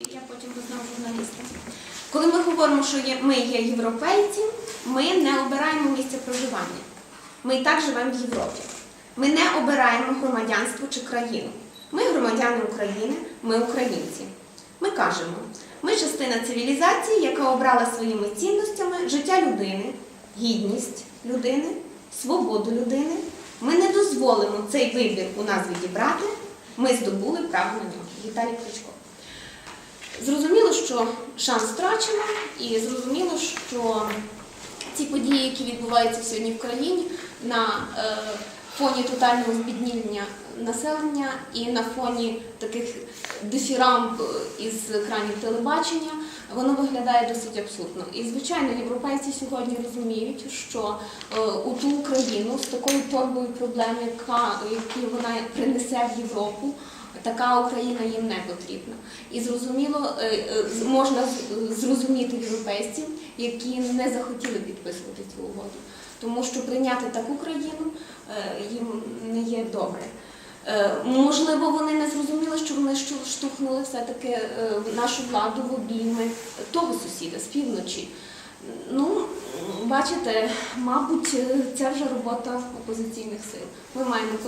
Я потім познав журналіста. Коли ми говоримо, що є, ми є європейці, ми не обираємо місце проживання. Ми і так живемо в Європі. Ми не обираємо громадянство чи країну. Ми громадяни України, ми українці. Ми кажемо, ми частина цивілізації, яка обрала своїми цінностями життя людини, гідність людини, свободу людини. Ми не дозволимо цей вибір у нас відібрати. Ми здобули право на нього. Віталій Кличко. Зрозуміло, що шанс втрачено, і зрозуміло, що ці події, які відбуваються сьогодні в країні, на е, фоні тотального збідніння населення і на фоні таких дифірамб е, із екранів телебачення, воно виглядає досить абсурдно. І, звичайно, європейці сьогодні розуміють, що е, у ту Україну з такою торбою проблем, яка, які вона принесе в Європу, така Україна їм не потрібна. І зрозуміло, е, е, можна зрозуміти європейців, які не захотіли підписувати цю угоду. Тому що прийняти таку країну е, їм не є добре. Можливо, вони не зрозуміли, що вони штовхнули все-таки нашу владу в обійми того сусіда з півночі. Ну, бачите, мабуть, це вже робота опозиційних сил. Ми маємо